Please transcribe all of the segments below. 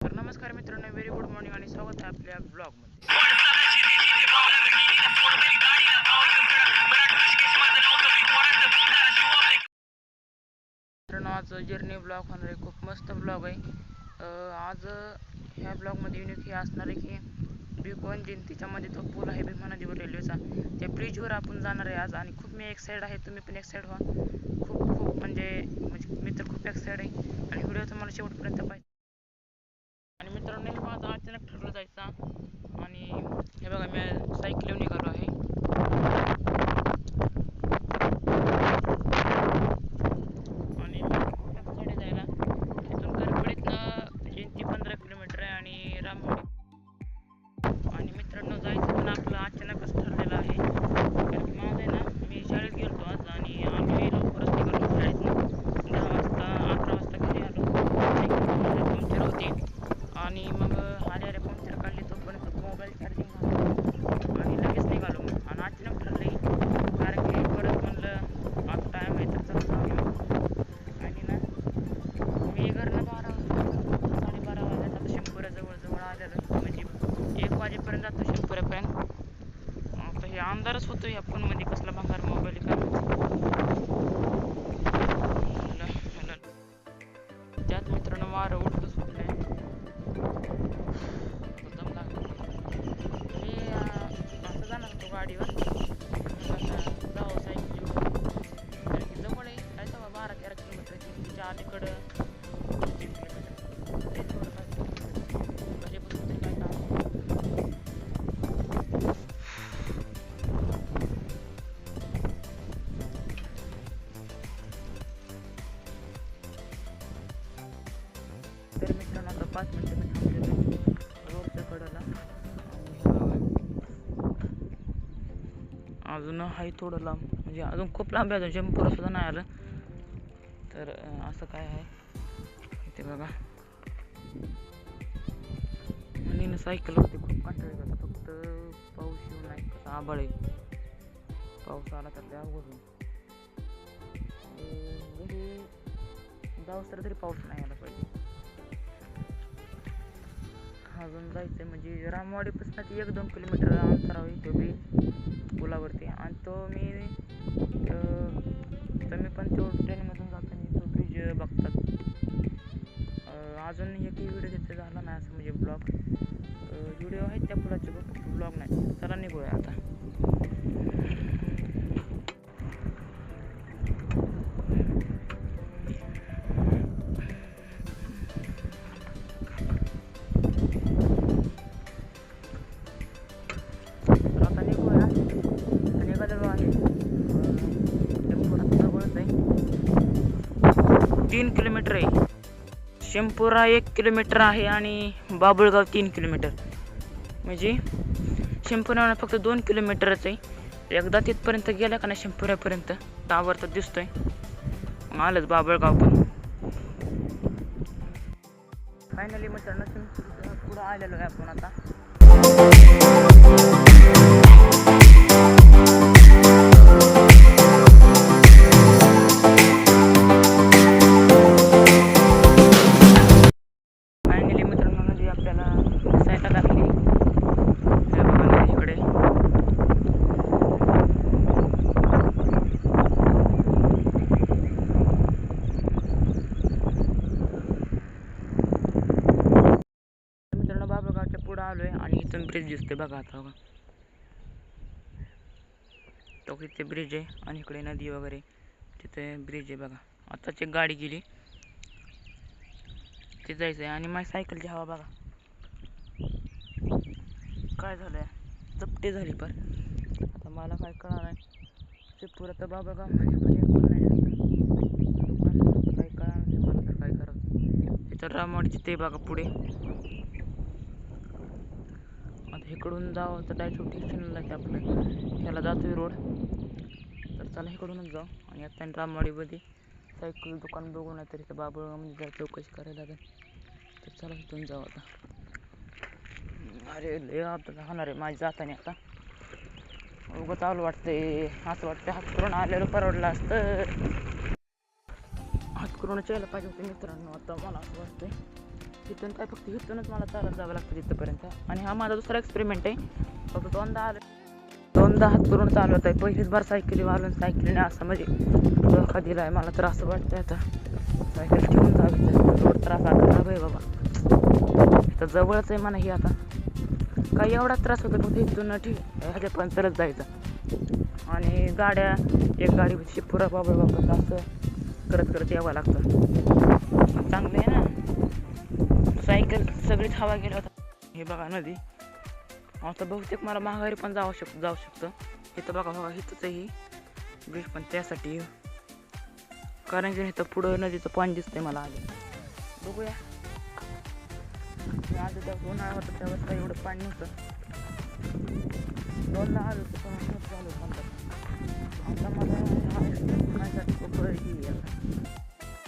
तर नमस्कार मित्रांनो व्हेरी गुड मॉर्निंग आणि स्वागत आहे आपल्या ब्लॉगमध्ये मित्रांनो आज जर्नी ब्लॉग होणार आहे. खूप मस्त ब्लॉग आहे. आज ह्या ब्लॉगमध्ये युनिक हे असणार आहे की ब्रिक जयंतीच्यामध्ये तो पूल आहे भीमा नदीवर रेल्वेचा त्या ब्रिजवर आपण जाणार आहे आज आणि खूप मी एक्साईड आहे तुम्ही पण एक्साईड व्हा. खूप खूप म्हणजे म्हणजे मी तर खूप एक्साईड आहे. आणि व्हिडिओ तुम्हाला शेवटपर्यंत पाहिजे मित्रांनो हे माझं अचानक ठरलं जायचं. आणि हे बघा मी सायकल निघालो आहे आणि कडे जायला तिथून गरबडीतनं जयंती पंधरा किलोमीटर आहे आणि रामवाडी आणि मित्रांनो जायचं पण आपलं अचानकच ठरलेलं आहे कारण की माझं आहे ना मी शाळेत गेलो आज आणि आम्ही लवकरच निघालो शाळेतनं दहा वाजता अकरा वाजता घरी आलो पंक्चर होती आणि मग आले आले पंक्चर काढली तोपर्यंत मोबाईल चार्जिंग घालून आणि लगेच निघालो मग आणि अचानक ठरले कारण की परत म्हणलं आता टाईम आहे तर चला जाऊया आणि ना मी घरनं बारा वाजता साडेबारा वाजता आता शंभर जवळ आलेलं म्हणजे एक वाजेपर्यंत जातो शंभरपर्यंत आता हे अंधारच होतो या फोनमध्ये कसला भंगार मोबाईल काय त्यात मित्रांनो वारं उठतं सुटलंय एकदम लागलं मी अं, असं जाणार होतो गाडीवर मग आता जावं सायकल घेऊन कारण की जवळ आहे काय तेव्हा बारा तेरा किलोमीटर आहे तिच्या अलीकडं आहे थोडं लांब. म्हणजे अजून खूप लांब आहे अजून शंभर सुद्धा नाही आलं. तर असं काय आहे? ते बघा. आणि सायकल होती खूप कंटाळी येत फक्त पाऊस येऊ नाही कसा आबाळ आहे. पाऊस आला तर त्या अवघड म्हणजे जाऊस तर तरी पाऊस नाही आला पाहिजे. अजून जायचं म्हणजे रामवाडीपासून ती एक दोन किलोमीटर अंतरावर आहे बी. पुलावरती. आणि तो मी तुम्ही पण तो ट्रेनमधून जाताना तो ब्रिज बघतात. अजून एकही व्हिडिओ तिथे झाला नाही असं म्हणजे ब्लॉग व्हिडिओ आहेत त्या पुलाचे बघ ब्लॉग नाही. चला निघूया आता. शेंपुरा एक किलोमीटर आहे आणि बाबुळगाव तीन किलोमीटर. म्हणजे शेंपुरा फक्त दोन किलोमीटरच आहे. एकदा तिथपर्यंत गेला का नाही शेंपुऱ्यापर्यंत टावर तर दिसतोय. मग आलंच बाबळगाव पण. फायनली मित्रांनो पुढं आलेलो आहे आपण आता. चालू आहे आणि इथून ब्रिज दिसतोय बघा आता बघा. तो इथे ब्रिज आहे आणि इकडे नदी वगैरे. तिथे ब्रिज आहे बघा. आताच एक गाडी गेली. ते जायचं आहे आणि माझी सायकलची हवा बघा. काय झालंय? चपटी झाली पण. आता मला काय कळणार नाही. ते आता बाबा का पण पण कळणार मला तर काय करायचं तिथं रामवाडीचे ते बघा पुढे. इकडून जावं तर डायरेक्ट स्टेशनला की आपलं. ह्याला आहे रोड तर चला इकडूनच जाऊ. आणि आता रामवाडीमध्ये सायकल दुकान बघू नाही तर इथं बाबळगावमध्ये जरा चौकशी करायला लागेल. तर चला इथून जाऊ आता. अरे लय आता होणार आहे माझी जाताना आता. उगं चालू वाटतंय. असं वाटतं हात करून आलेलं परवडलं असतं. हात करून यायला पाहिजे होते मित्रांनो आता मला असं वाटतंय. तिथून काय फक्त इथूनच मला चालत जावं लागतं तिथपर्यंत. आणि हा माझा दुसरा एक्सपेरिमेंट आहे. फक्त दोनदा आलं दोनदा हात करून चालवत आहे. पहिलीच बार सायकली वारून सायकलीने असं म्हणजे धोका दिला आहे मला तर असं वाटतं आता. सायकल ठेवून जावी रोड त्रास आता आहे बाबा. तर जवळच आहे म्हणा ही आता. काही एवढा त्रास होतो फक्त इथून ठीक ह्याच्या पण तरच जायचं. आणि गाड्या एक गाडी शिपुरा बाबा बाबा असं करत करत यावं लागतं. चांगलं आहे ना? सायकल सगळीच हवा गेला होता हे बघा नदी. आता बहुतेक मला माघारी पण जाऊ शक जाऊ शकतं. इथं बघा बघा इथंच ही. ब्रिज पण त्यासाठी. कारण की इथं पुढं नदीचं पाणी दिसतंय मला आधी. बघूया. आधी तर उन्हाळा होता त्यावेळेस काही एवढं पाणी नव्हतं. दोनदा आलो होतं पण नव्हतं आलो आता. मला खूप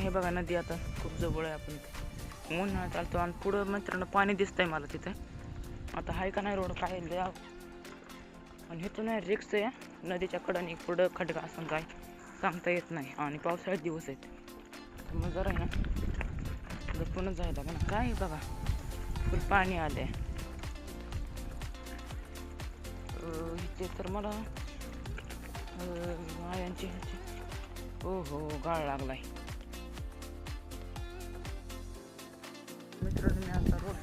हे बघा नदी आता खूप जवळ आहे आपण. इथे उन्हाळा चालतो आणि पुढं मित्रांनो पाणी दिसतंय मला तिथे. आता हाय का नाही रोड काय लिहा अव- आणि इथून रिक्स आहे नदीच्या कडाने पुढं खडका असं काय सांगता येत नाही. आणि पावसाळ्यात दिवस आहेत. तर मग जरा आहे ना पुन्हा जायला लागेल. काय आहे बघा फुल पाणी आलं आहे इथे तर मला यांची ओ हो हो गाळ लागलाय.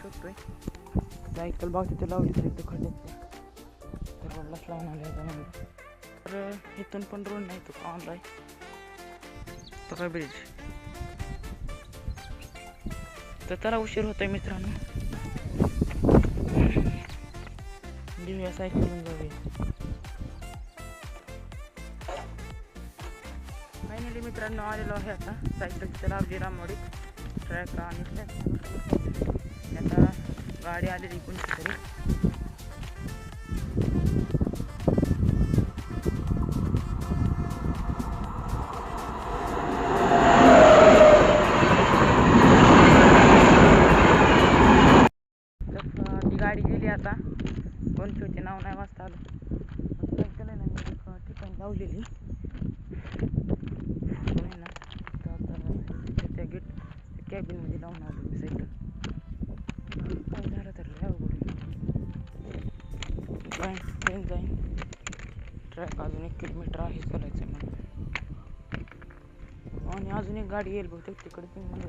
शोधतोय सायकल बाग तिथे लावली तर खड्ड्यात तर रोडलाच लावून आले तर इथून पण रोड नाही तो ऑनलाईन बघा ब्रिज तर त्याला उशीर होतोय मित्रांनो घेऊया सायकल घेऊन जाऊया फायनली मित्रांनो आलेलो आहे आता सायकल तिथे लावली रामवाडी ट्रॅक आणि आता गाडी आलेली कोणती तरी. गाडी गेली आता. कोणती होती नाव नाही वाचता आलं. सायकल ना मी एका ठिकाणी लावलेली. ना आता त्या गेट कॅबिनमध्ये लावून आलो मी सायकल काय झालं तर लय जाईन ट्रेन जाईन ट्रॅक अजून एक किलोमीटर आहे चालायचं मला आणि अजून एक गाडी येईल बहुतेक तिकडे पण मला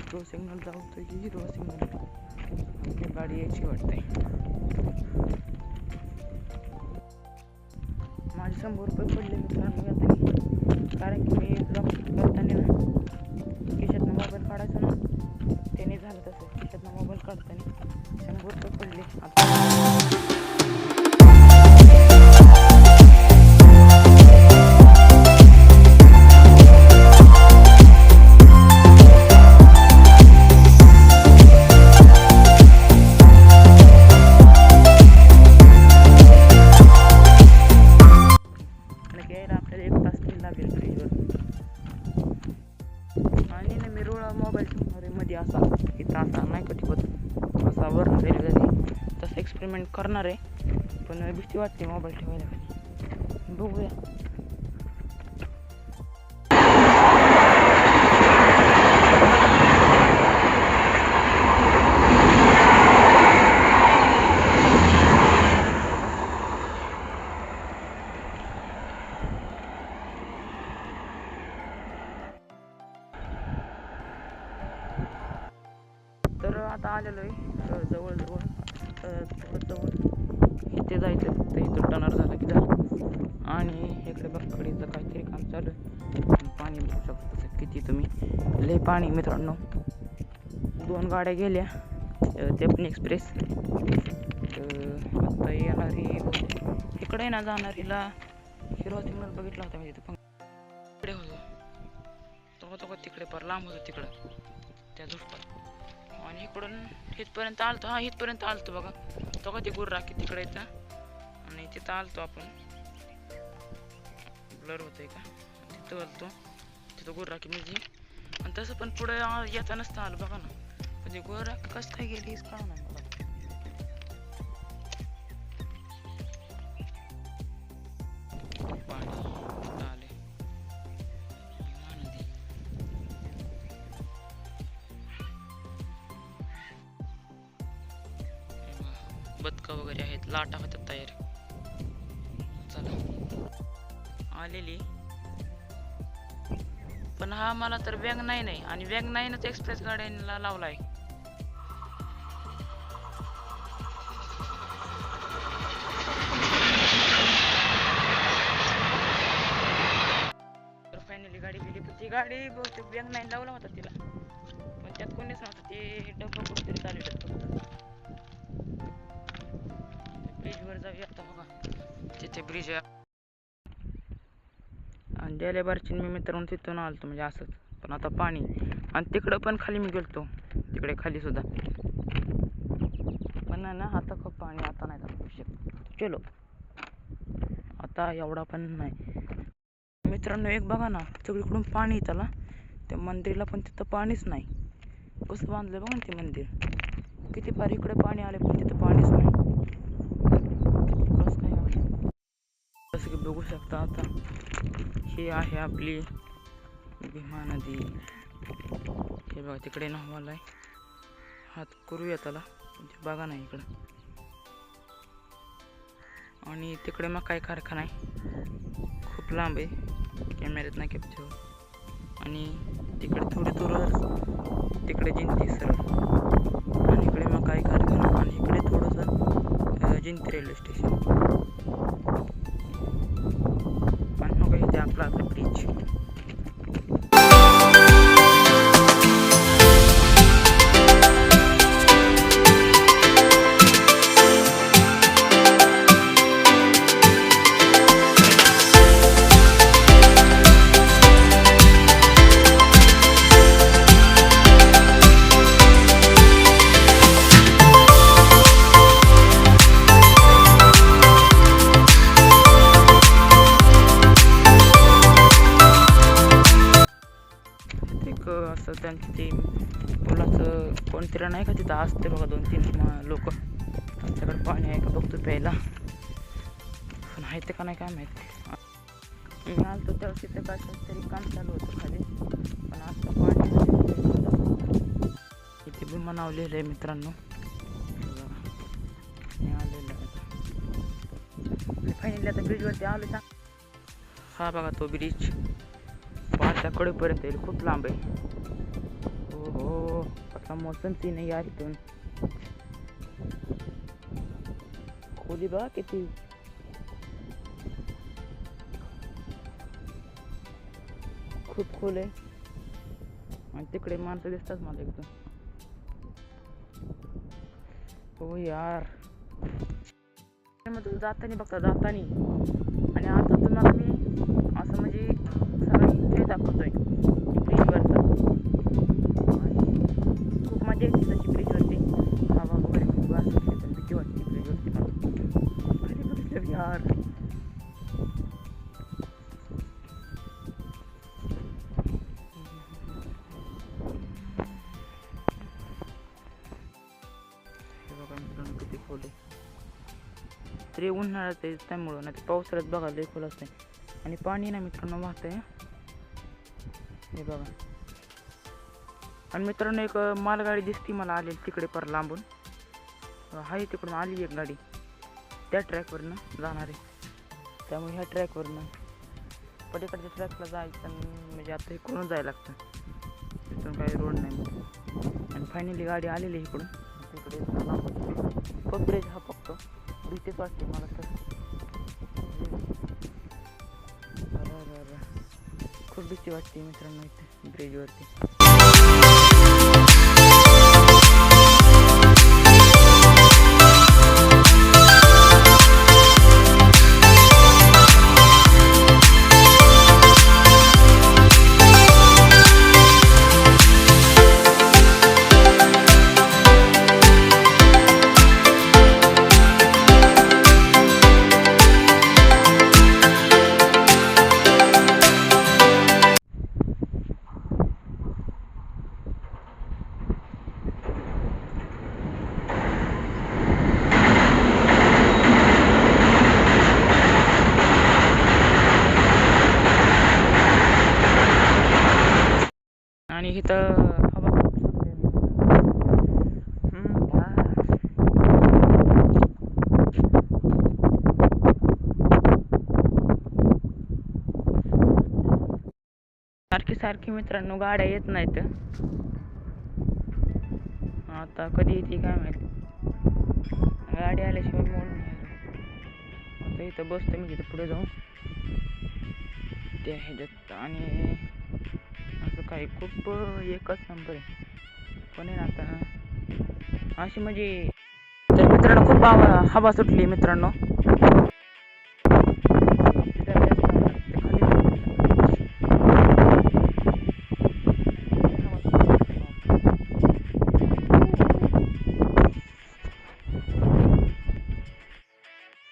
हिरो सिग्नल जाऊ की हिरो सिग्नल आपली गाडी यायची वाटते माझे शंभर रुपये पडले मित्रांनो आता कारण की मी ब्लॉग करताना ना खिशातनं मोबाईल काढायचा ना झालं तसं. खिशातनं मोबाईल काढताना शंभर रुपये पडले. आता आणि यायला आपल्याला एक तास तरी लागेल ब्रिजवर असा इथं असा नाही का ठेवत असा वर रेल्वे तसं एक्सपेरिमेंट करणार आहे. पण भीती वाटते मोबाईल ठेवायला. बघूया. आता आलेलो आहे. जवळजवळ जवळ इथे जायचं फक्त इथं टनर झालं की झालं. आणि इकडे बकडीचं काहीतरी काम चालू आहे. पाणी बघू शकतो किती तुम्ही. लय पाणी मित्रांनो. दोन गाड्या गेल्या. अ, ते पण एक्सप्रेस आता येणारी इकडे ना जाणारीला हिरो सिग्नल बघितला होता मी तिथे इकडे होतो. तो तो तिकडे पर लांब होतो तिकडं. त्या झुडपात आणि इकडून इथपर्यंत आलतो. हा इथपर्यंत आलतो बघा. तो का ते गुर्रा की तिकडे येतं? आणि तिथं आलतो आपण. ब्लर होतंय का? तिथं आलतो. तिथं गुर्रा की म्हणजे आणि तसं पण पुढे येता नसतं आलं बघा ना. म्हणजे गुर्रा कसं काय गेली हेच ना. आलेली. पण हा मला तर बँग नाही नाही. आणि बँग नाईनच एक्सप्रेस गाड्यांना लावलाय. तर फायनली गाडी गेली. पण ती गाडी बहुतेक बँग नाईन लावला होता तिला. पण त्यात कोणीच नव्हतं. ते डब्बा कुठेतरी चालू फक्त. ब्रिजवर जाऊया आता बघा. तिथे ब्रिज आहे. आणि गेल्या बारची मी मित्रांनो तिथून आलो म्हणजे असंच. पण आता पाणी. आणि तिकडं पण खाली मी गेलतो. तिकडे खाली सुद्धा. पण ना आता खूप पाणी आता नाही जाऊ शकत. चलो. आता एवढा पण नाही. मित्रांनो एक बघा ना सगळीकडून पाणी त्याला त्या मंदिराला पण तिथं पाणीच नाही. कसं बांधलं बघा ना ते मंदिर. किती फार इकडे पाणी आले पण तिथं पाणीच नाही. कसं काय होतं? जसं की बघू शकता आता. ही आहे आपली भीमा नदी. हे बघा तिकडे नावाला आहे. हात करूया त्याला बघा नाही इकडं. आणि तिकडे मग काय कारखाना आहे? खूप लांब आहे. कॅमेऱ्यात नाही कॅप्चर आणि तिकडे थोडी दूर तिकडे जिंती सरळ आणि इकडे मग काय कारखाना आणि इकडे थोडंसं जिंती रेल्वे स्टेशन मग पण आहे ते का नाही काय माहिती आलतो त्यावेळेस तिथं तरी काम चालू होतं खाली पण आता पाणी. इथे बी मनाव आता आलो हा बघा तो ब्रिज पाचच्या कडेपर्यंत येईल खूप लांब आहे हो हो कसला मोसम सीन आहे यार इथून खोली बघा किती खूप खोल आहे. आणि तिकडे माणसं दिसतात मला एकदम. हो यार. मग जातानी बघता जातानी. आणि आता तुम्हाला मी असं म्हणजे सगळं इथे दाखवतोय. आहे तरी उन्हाळ्यात आहे त्यामुळं नाही तर पावसाळ्यात बघा लय खोल असते आणि पाणी ना मित्रांनो वाहत आहे हे बघा. आणि मित्रांनो एक मालगाडी दिसती मला आलेली तिकडे पर लांबून. हाय आहे तिकडून आली एक गाडी. त्या ट्रॅकवरनं जाणार. आहे त्यामुळे ह्या ट्रॅकवरनं पलीकडच्या ट्रॅकला जायचं म्हणजे आता इकडून जायला लागतं. तिथून काही रोड नाही. आणि फायनली गाडी आलेली आहे इकडून. तिकडे लांब. हा फक्त भीतीच वाटते मला तर खूप भीती वाटते मित्रांनो इथे ब्रिजवरती इथं हवा सारखी सारखी मित्रांनो गाड्या येत नाहीत. आता कधी येते काय माहिती. गाडी आल्याशिवाय मोड नाही आता इथं बसतो मी तिथं पुढे जाऊन. ते आहे ह्याच्यात आणि असं काही खूप एकच नंबर आहे. पण आहे ना आता? अशी म्हणजे तर मित्रांनो खूप हवा हवा सुटली मित्रांनो.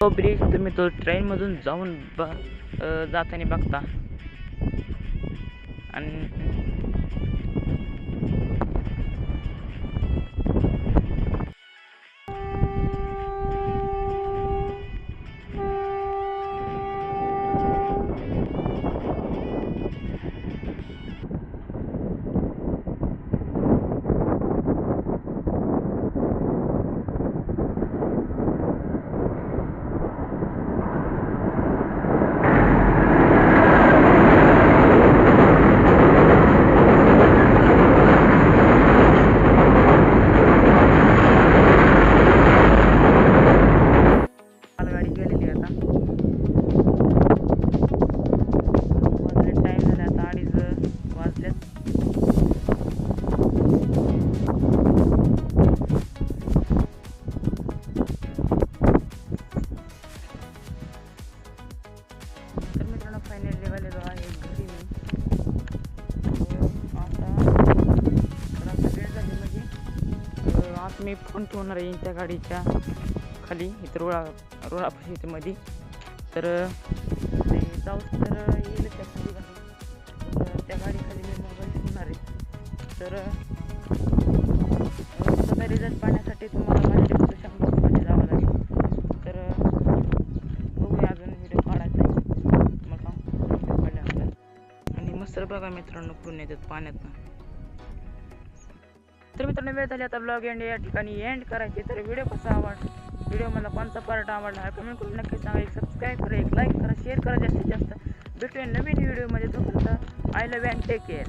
तो ब्रिज तुम्ही तो ट्रेनमधून जाऊन ब जाताना बघता. आणि मी फोन ठेवणार आहे त्या गाडीच्या खाली. इथं रोळा रोळापाशी इथे मध्ये तर ते जाऊ तर येईल त्या खाली. गाडी त्या गाडीखाली मी मोबाईल ठेवणार आहे. तर सगळा रिझल्ट पाहण्यासाठी तुम्हाला माझ्या जावं लागेल. तर बघूया अजून व्हिडिओ काढायचा आहे. मग व्हिडिओ आणि मस्त बघा मित्रांनो कुठून येतात पाण्यातनं. तर मित्रांनो वेळ झाली आता ब्लॉग एंड या ठिकाणी एंड करायचे. तर व्हिडिओ कसा आवड व्हिडिओ मला कोणता पार्ट आवडला? हा कमेंट करून नक्की सांगा. एक सबस्क्राईब करा एक लाईक करा शेअर करा जास्तीत जास्त. भेटूया नवीन व्हिडिओमध्ये तोपर्यंत I love and take care